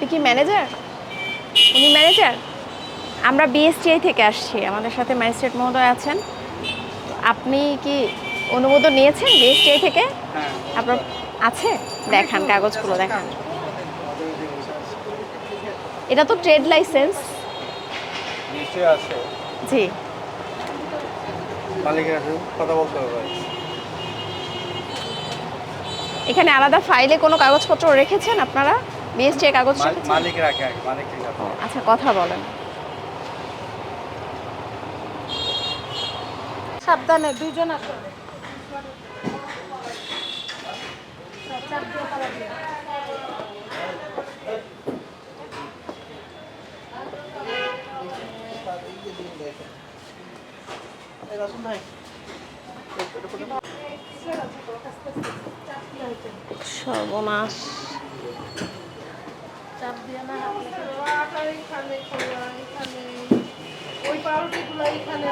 আপনি কি ম্যানেজার উনি ম্যানেজার আমরা বিএসটিআই থেকে আসছি আমাদের সাথে ম্যাজিস্ট্রেট মহোদয় আছেন। আপনি কি অনুমোদন নিয়েছেন বিএসটিআই থেকে? হ্যাঁ। আপনার আছে? দেখান কাগজগুলো দেখান। এটা তো ট্রেড লাইসেন্স জি। কথা বলতে হবে। এখানে আলাদা ফাইলে কোনো কাগজপত্র রেখেছেন আপনারা? বিএসটিআই কাগজ মাল- মালিক রাখে মালিক রাখে আচ্ছা কথা বলেন। সাবধানে দুইজন আসো। সর্বনাশ। চাপ দিয়ে না আপনার এখানে খোলা এখানে ওই পাউরুটিগুলো এখানে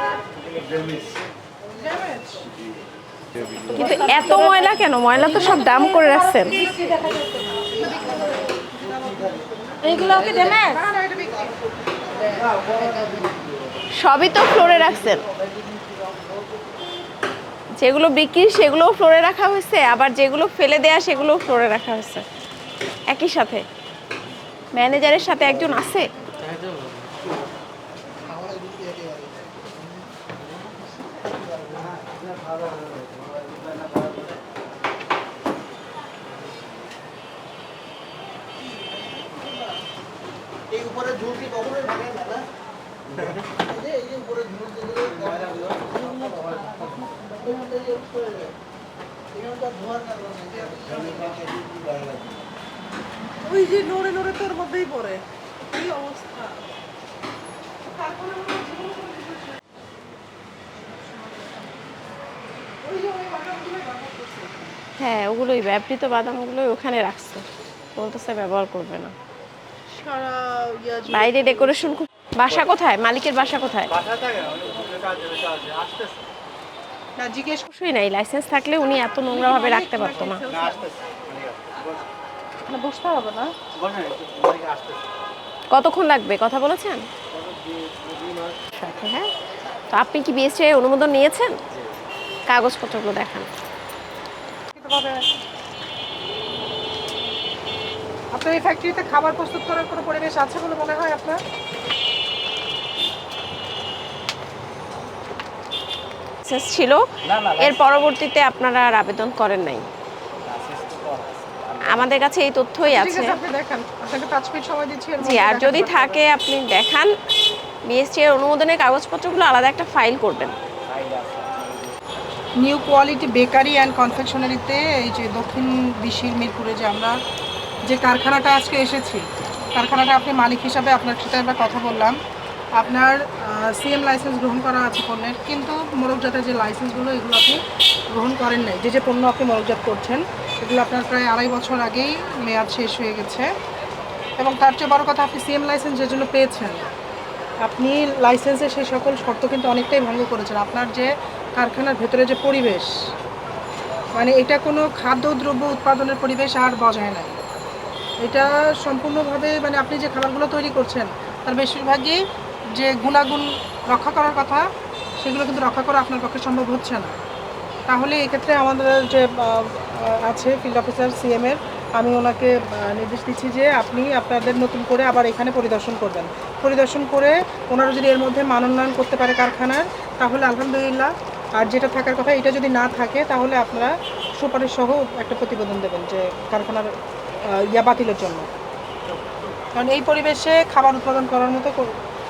কিন্তু এত ময়লা কেন? ময়লা তো সব দাম করে রাখছেন। এইগুলো কি ড্যামেজ সবই তো ফ্লোরে রাখছেন। যেগুলো বিক্রি সেগুলোও ফ্লোরে রাখা হয়েছে। আবার যেগুলো ফেলে দেয়া সেগুলোও ফ্লোরে রাখা হয়েছে। একই সাথে। ম্যানেজারের সাথে একজন আছে? এই উপরে ঝুলকি কখনোই ভাঙে না না? এই যে উপরে ঝুলকি গুলো এই যে উপরে যায়। এখানকার ধোঁয়ার কারণে। ওই যে নড়ে নড়ে তোর মধ্যেই পড়ে। কি অবস্থা? হ্যাঁ ওগুলোই ব্যবহৃত বাদামগুলোই ওখানে রাখছে। বলতেছে ব্যবহার করবে না। ইয়া বাইরে ডেকোরেশন খুব বাসা কোথায়? মালিকের বাসা কোথায়? না জিজ্ঞেস অবশ্যই নাই লাইসেন্স থাকলে উনি এত নোংরাভাবে রাখতে পারতো না। না বসতে হবে না? কতক্ষণ লাগবে? কথা বলেছেন? সাথে হ্যাঁ? তো আপনি কি বিএসটিআই অনুমোদন নিয়েছেন? কাগজপত্রগুলো দেখান। আপনার এই ফ্যাক্টরিতে খাবার প্রস্তুত করার কোনো পরিবেশ আছে বলে মনে হয় আপনার? ছিল। এর পরবর্তীতে আপনারা আর আবেদন করেন নাই লাইসেন্স তো করা আছে। আমাদের কাছে এই তথ্যই আছে জি আর যদি থাকে আপনি দেখান। বিএসটি এর অনুমোদনের কাগজপত্রগুলো আলাদা একটা ফাইল করবেন। নিউ কোয়ালিটি বেকারি অ্যান্ড কনফেকশনারিতে এই যে দক্ষিণ দিশির মিরপুরে যে আমরা যে কারখানাটা আজকে এসেছি কারখানাটা আপনি মালিক হিসাবে আপনার সাথে আমরা কথা বললাম। আপনার সিএম লাইসেন্স গ্রহণ করা আছে পণ্যের কিন্তু মোরগজাতের যে লাইসেন্সগুলো এগুলো আপনি গ্রহণ করেন নাই। যে যে পণ্য আপনি মোরগজাত করছেন এগুলো আপনার প্রায় আড়াই বছর আগেই মেয়াদ শেষ হয়ে গেছে। এবং তার চেয়ে বড় কথা আপনি সিএম লাইসেন্স যে জন্য পেয়েছেন। আপনি লাইসেন্সের সেই সকল শর্ত কিন্তু অনেকটাই ভঙ্গ করেছেন। আপনার যে কারখানার ভেতরে যে পরিবেশ মানে এটা কোনো খাদ্যদ্রব্য উৎপাদনের পরিবেশ আর বজায় নাই। এটা সম্পূর্ণভাবে মানে আপনি যে খাবারগুলো তৈরি করছেন, তার বেশিরভাগই যে গুণাগুণ রক্ষা করার কথা, সেগুলো কিন্তু রক্ষা করা আপনার পক্ষে সম্ভব হচ্ছে না। তাহলে এক্ষেত্রে আমাদের যে আছে ফিল্ড অফিসার সিএমের আমি ওনাকে নির্দেশ দিচ্ছি যে আপনি আপনাদের নতুন করে আবার এখানে পরিদর্শন করবেন। পরিদর্শন করে ওনারা যদি এর মধ্যে মান উন্নয়ন করতে পারে কারখানার, তাহলে আলহামদুলিল্লাহ, আর যেটা থাকার কথা, এটা যদি না থাকে, তাহলে আপনারা সুপারিশ সহ একটা প্রতিবেদন দেবেন যে কারখানার ইয়া বাতিলের জন্য। কারণ এই পরিবেশে খাবার উৎপাদন করার মতো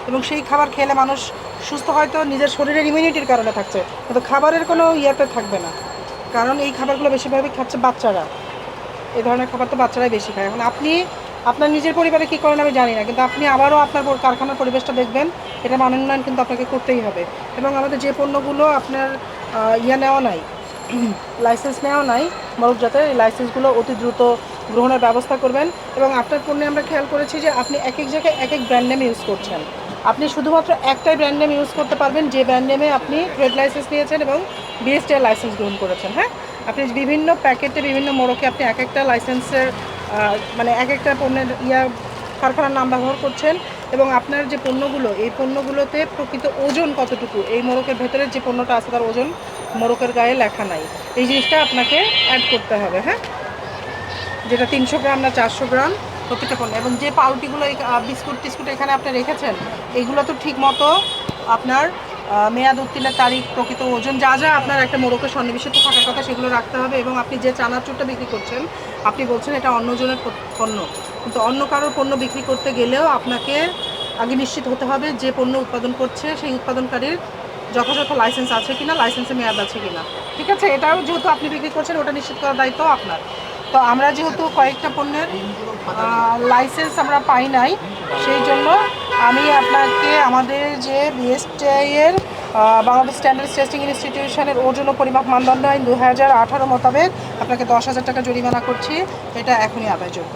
এবং সেই খাবার খেলে মানুষ সুস্থ হয়তো নিজের শরীরের ইমিউনিটির কারণে থাকছে। কিন্তু খাবারের কোনো ইয়েতে থাকবে না। কারণ এই খাবারগুলো বেশিরভাগই খাচ্ছে বাচ্চারা। এই ধরনের খাবার তো বাচ্চারাই বেশি খায়। এখন আপনি, আপনার নিজের পরিবারে কী করেন আমি জানি না, কিন্তু আপনি আবারও আপনার কারখানার পরিবেশটা দেখবেন, এটা মানোন্নয়ন কিন্তু আপনাকে করতেই হবে। এবং আমাদের যে পণ্যগুলো আপনার ইয়ে নেওয়া নাই লাইসেন্স নেওয়া নাই মরকজাতের এই লাইসেন্সগুলো অতি দ্রুত গ্রহণের ব্যবস্থা করবেন। এবং আপনার পণ্যে আমরা খেয়াল করেছি যে আপনি এক এক জায়গায় এক এক ব্র্যান্ড নেম ইউজ করছেন। আপনি শুধুমাত্র একটাই ব্র্যান্ড নেম ইউজ করতে পারবেন, যে ব্র্যান্ড নেমে আপনি ট্রেড লাইসেন্স নিয়েছেন এবং বিএসটিআই লাইসেন্স গ্রহণ করেছেন হ্যাঁ? আপনি বিভিন্ন প্যাকেটে বিভিন্ন মোড়কে আপনি এক একটা লাইসেন্সের মানে এক একটা পণ্যের ইয়া কারখানার নাম ব্যবহার করছেন এবং আপনার যে পণ্যগুলো, এই পণ্যগুলোতে প্রকৃত ওজন কতটুকু? এই মোড়কের ভেতরে যে পণ্যটা আছে তার ওজন মোড়কের গায়ে লেখা নাই। এই জিনিসটা আপনাকে অ্যাড করতে হবে হ্যাঁ? যেটা তিনশো গ্রাম না চারশো গ্রাম প্রত্যেকটা পণ্য এবং যে পাউরুটিগুলো এই বিস্কুট টিস্কুট এখানে আপনি রেখেছেন, এগুলো তো ঠিক মতো আপনার মেয়াদ উত্তীর্ণের তারিখ, প্রকৃত ওজন, যা যা আপনার একটা মোড়কে সন্নিবেশিত থাকার কথা সেগুলো রাখতে হবে এবং আপনি যে চানাচুরটা বিক্রি করছেন, আপনি বলছেন এটা অন্যজনের পণ্য। কিন্তু অন্য কারোর পণ্য বিক্রি করতে গেলেও আপনাকে আগে নিশ্চিত হতে হবে যে পণ্য উৎপাদন করছে, সেই উৎপাদনকারীর যথাযথ লাইসেন্স আছে কিনা লাইসেন্সে মেয়াদ আছে কিনা। ঠিক আছে? এটাও যেহেতু আপনি বিক্রি করছেন, ওটা নিশ্চিত করার দায়িত্ব আপনার। তো আমরা যেহেতু কয়েকটা পণ্যের লাইসেন্স আমরা পাই নাই, সেই জন্য আমি আপনাকে আমাদের যে বিএসটিআইয়ের বাংলাদেশ স্ট্যান্ডার্ড টেস্টিং ইনস্টিটিউশনের ওজন পরিমাপ মানদণ্ড আইন দু হাজার আঠারো মোতাবেক আপনাকে দশ হাজার টাকা জরিমানা করছি, এটা এখনই আদায়যোগ্য।